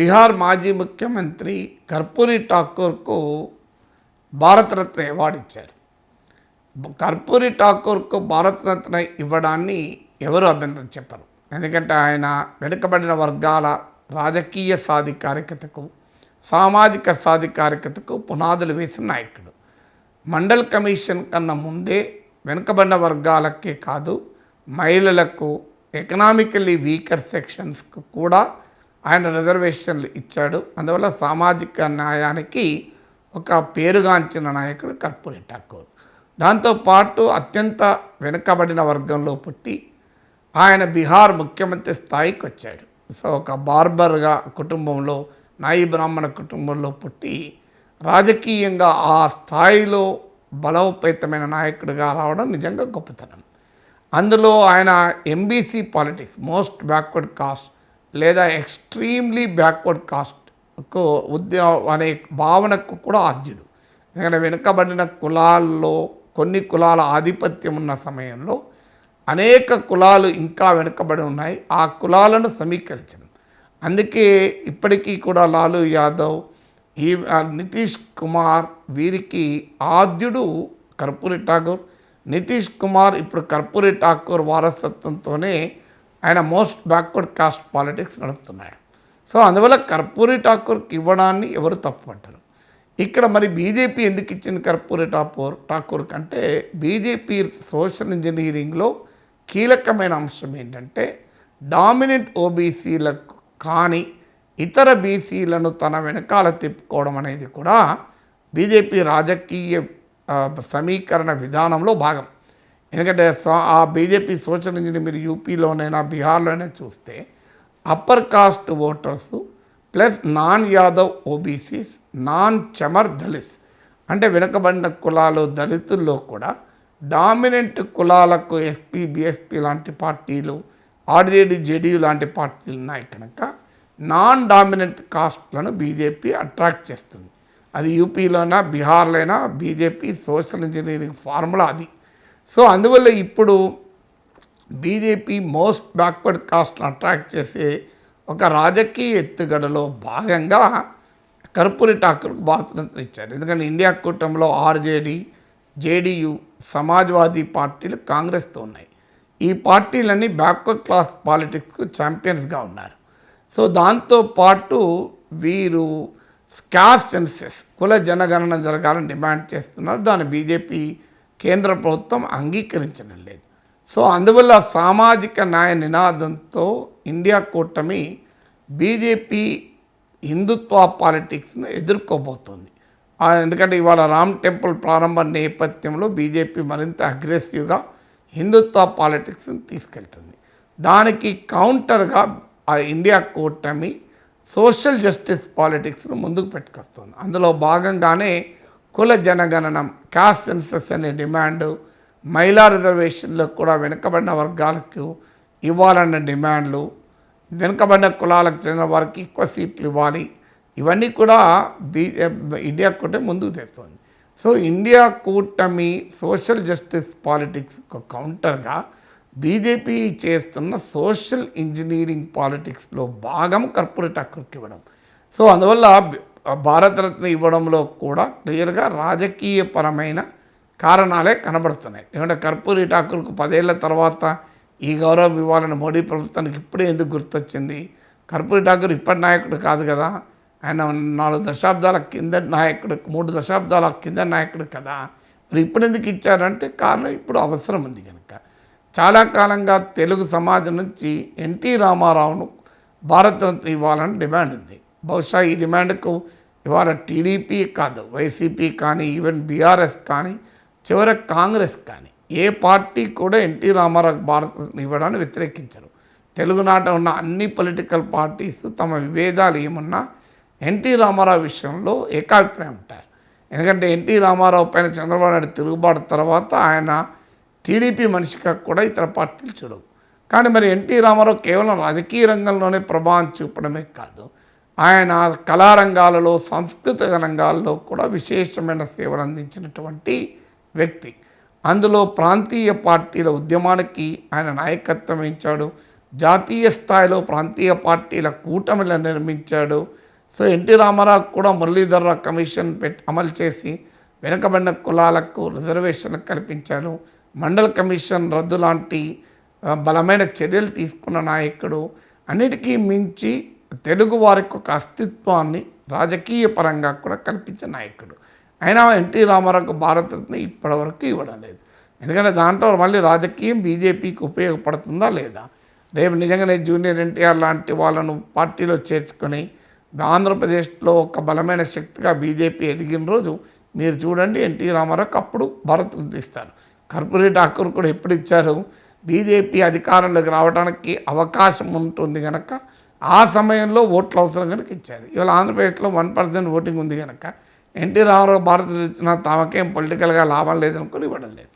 బీహార్ మాజీ ముఖ్యమంత్రి కర్పూరి ఠాకూర్కు భారతరత్న అవార్డు ఇచ్చారు. కర్పూరి ఠాకూర్కు భారతరత్న ఇవ్వడాన్ని ఎవరు అభ్యంతరం చెప్పరు. ఎందుకంటే ఆయన వెనుకబడిన వర్గాల రాజకీయ సాధికారికతకు సామాజిక సాధికారికతకు పునాదులు వేసిన నాయకుడు. మండల్ కమిషన్ కన్నా ముందే వెనుకబడిన వర్గాలకే కాదు మహిళలకు ఎకనామికల్లీ వీకర్ సెక్షన్స్కు కూడా ఆయన రిజర్వేషన్లు ఇచ్చాడు. అందువల్ల సామాజిక న్యాయానికి ఒక పేరుగాంచిన నాయకుడు కర్పూరి ఠాకూర్ దాంతోపాటు అత్యంత వెనుకబడిన వర్గంలో పుట్టి ఆయన బీహార్ ముఖ్యమంత్రి స్థాయికి వచ్చాడు. సో ఒక బార్బర్గా కుటుంబంలో నాయి బ్రాహ్మణ కుటుంబంలో పుట్టి రాజకీయంగా ఆ స్థాయిలో బలోపేతమైన నాయకుడిగా రావడం నిజంగా గొప్పతనం. అందులో ఆయన MBC politics most backward caste లేదా ఎక్స్ట్రీమ్లీ బ్యాక్వర్డ్ కాస్ట్కు ఉద్యో అనే భావనకు కూడా ఆద్యుడు ఎందుకంటే వెనుకబడిన కులాల్లో కొన్ని కులాల ఆధిపత్యం ఉన్న సమయంలో అనేక కులాలు ఇంకా వెనుకబడి ఉన్నాయి. ఆ కులాలను సమీకరించడం. అందుకే ఇప్పటికీ కూడా లాలు యాదవ్ ఈ నితీష్ కుమార్ వీరికి ఆద్యుడు కర్పూరి ఠాకూర్ నితీష్ కుమార్ ఇప్పుడు కర్పూరి ఠాకూర్ వారసత్వంతోనే ఆయన మోస్ట్ బ్యాక్వర్డ్ కాస్ట్ పాలిటిక్స్ నడుపుతున్నాడు. సో అందువల్ల కర్పూరి ఠాకూర్కి ఇవ్వడాన్ని ఎవరు తప్పుపట్టరు ఇక్కడ మరి బీజేపీ ఎందుకు ఇచ్చింది కర్పూరి ఠాకూర్ ఠాకూర్ కంటే బీజేపీ సోషల్ ఇంజనీరింగ్లో కీలకమైన అంశం ఏంటంటే డామినెంట్ ఓబీసీలకు కానీ ఇతర బీసీలను తన వెనకాల తిప్పుకోవడం అనేది కూడా బీజేపీ రాజకీయ సమీకరణ విధానంలో భాగం. ఎందుకంటే ఆ బీజేపీ సోషల్ ఇంజనీర్ మీరు యూపీలోనైనా బీహార్లోనే చూస్తే upper caste voters plus non Yadav OBCs non Chamar Dalits అంటే వెనుకబడిన కులాలు దళితుల్లో కూడా డామినెంట్ కులాలకు ఎస్పీ బీఎస్పీ లాంటి పార్టీలు ఆర్జేడీ జేడీయూ లాంటి పార్టీలు ఉన్నాయి కనుక నాన్ డామినెంట్ కాస్ట్లను బీజేపీ అట్రాక్ట్ చేస్తుంది. అది యూపీలోనా బీహార్లోనా బీజేపీ సోషల్ ఇంజనీరింగ్ ఫార్ములా అది. సో అందువల్ల ఇప్పుడు బీజేపీ మోస్ట్ బ్యాక్వర్డ్ కాస్ట్ను అట్రాక్ట్ చేసే ఒక రాజకీయ ఎత్తుగడలో భాగంగా కర్పూరి ఠాకూర్కు భారతరత్న ఇచ్చారు. ఎందుకంటే ఇండియా కూటమిలో ఆర్జేడీ జేడీయూ సమాజ్వాదీ పార్టీలు కాంగ్రెస్తో ఉన్నాయి. ఈ పార్టీలన్నీ బ్యాక్వర్డ్ క్లాస్ పాలిటిక్స్కు ఛాంపియన్స్గా ఉన్నారు. సో దాంతో పాటు వీరు స్కాస్ సెన్సెస్ కుల జనగణన జరగాలని డిమాండ్ చేస్తున్నారు. దాన్ని బీజేపీ కేంద్ర ప్రభుత్వం అంగీకరించడం లేదు. సో అందువల్ల సామాజిక న్యాయ నినాదంతో ఇండియా కూటమి బీజేపీ హిందుత్వ పాలిటిక్స్ను ఎదుర్కోబోతోంది. ఎందుకంటే ఇవాళ రామ్ టెంపుల్ ప్రారంభ నేపథ్యంలో బీజేపీ మరింత అగ్రెసివ్గా హిందుత్వ పాలిటిక్స్ని తీసుకెళ్తుంది. దానికి కౌంటర్గా ఆ ఇండియా కూటమి సోషల్ జస్టిస్ పాలిటిక్స్ను ముందుకు పెట్టుకొస్తుంది. అందులో భాగంగానే కుల జనగణనం క్యాస్ట్ సెన్సస్ అనే డిమాండ్ మహిళా రిజర్వేషన్లో కూడా వెనుకబడిన వర్గాలకు ఇవ్వాలన్న డిమాండ్లు వెనుకబడిన కులాలకు చెందిన వారికి ఎక్కువ సీట్లు ఇవ్వాలి. ఇవన్నీ కూడా బీ ఇండియా కూటమి ముందుకు తెస్తుంది. సో ఇండియా కూటమి సోషల్ జస్టిస్ పాలిటిక్స్ కౌంటర్గా బీజేపీ చేస్తున్న సోషల్ ఇంజనీరింగ్ పాలిటిక్స్లో భాగం కర్పూరి ఠాకూర్కి ఇవ్వడం. సో అందువల్ల భారతరత్న ఇవ్వడంలో కూడా క్లియర్గా రాజకీయపరమైన కారణాలే కనబడుతున్నాయి. ఎందుకంటే కర్పూరి ఠాకూర్కు పదేళ్ళ తర్వాత ఈ గౌరవం ఇవ్వాలని మోడీ ప్రభుత్వానికి ఇప్పుడే ఎందుకు గుర్తొచ్చింది? కర్పూరి ఠాకూర్ ఇప్పటి నాయకుడు కాదు కదా? ఆయన నాలుగు దశాబ్దాల కింద నాయకుడు మూడు దశాబ్దాల కింద నాయకుడు కదా? మరి ఇప్పుడు ఎందుకు ఇచ్చారంటే కారణం ఇప్పుడు అవసరం ఉంది కనుక. చాలా కాలంగా తెలుగు సమాజం నుంచి ఎన్టీ రామారావును భారతరత్న ఇవ్వాలని డిమాండ్ ఉంది. బహుశా ఈ డిమాండ్కు ఇవాళ టీడీపీ కాదు వైసీపీ కానీ ఈవెన్ బీఆర్ఎస్ కానీ చివర కాంగ్రెస్ కానీ ఏ పార్టీ కూడా ఎన్టీ రామారావు భారతరత్న ఇవ్వడాన్ని వ్యతిరేకించరు. తెలుగునాట ఉన్న అన్ని పొలిటికల్ పార్టీస్ తమ విభేదాలు ఏమున్నా ఎన్టీ రామారావు విషయంలో ఏకాభిప్రాయం ఉంటారు. ఎందుకంటే ఎన్టీ రామారావు పైన చంద్రబాబు నాయుడు తిరుగుబాటు తర్వాత ఆయన టీడీపీ మనిషిగా కూడా ఇతర పార్టీలు చూడవు. కానీ మరి ఎన్టీ రామారావు కేవలం రాజకీయ రంగంలోనే ప్రభావం చూపడమే కాదు ఆయన కళారంగాలలో సాంస్కృతిక రంగాల్లో కూడా విశేషమైన సేవలు అందించినటువంటి వ్యక్తి. అందులో ప్రాంతీయ పార్టీల ఉద్యమానికి ఆయన నాయకత్వం వహించాడు. జాతీయ స్థాయిలో ప్రాంతీయ పార్టీల కూటమిల నిర్మించాడు. సో ఎన్టీ రామారావు కూడా మురళీధర కమిషన్ పెట్టి అమలు చేసి వెనుకబడిన కులాలకు రిజర్వేషన్ కల్పించాడు. మండల కమిషన్ రద్దు లాంటి బలమైన చర్యలు తీసుకున్న నాయకుడు. అన్నిటికీ మించి తెలుగు వారికి ఒక అస్తిత్వాన్ని రాజకీయ పరంగా కూడా కల్పించిన నాయకుడు. అయినా ఎన్టీ రామారావుకు భారతరత్న ఇప్పటివరకు ఇవ్వడం లేదు. ఎందుకంటే దాంట్లో మళ్ళీ రాజకీయం బీజేపీకి ఉపయోగపడుతుందా లేదా? రేపు నిజంగానే జూనియర్ ఎన్టీఆర్ లాంటి వాళ్ళను పార్టీలో చేర్చుకొని ఆంధ్రప్రదేశ్లో ఒక బలమైన శక్తిగా బీజేపీ ఎదిగిన రోజు మీరు చూడండి ఎన్టీ రామారావుకి అప్పుడు భారతరత్న ఇస్తారు. కర్పూరి ఠాకూర్ కూడా ఎప్పుడు ఇచ్చారు? బీజేపీ అధికారంలోకి రావడానికి అవకాశం ఉంటుంది కనుక ఆ సమయంలో ఓట్లు అవసరం కనుక ఇచ్చారు. ఇవాళ ఆంధ్రప్రదేశ్లో వన్ పర్సెంట్ ఓటింగ్ ఉంది కనుక ఎన్టీ రామారావు వచ్చిన తమకేం పొలిటికల్గా లాభం లేదనుకుని ఇవ్వడం లేదు.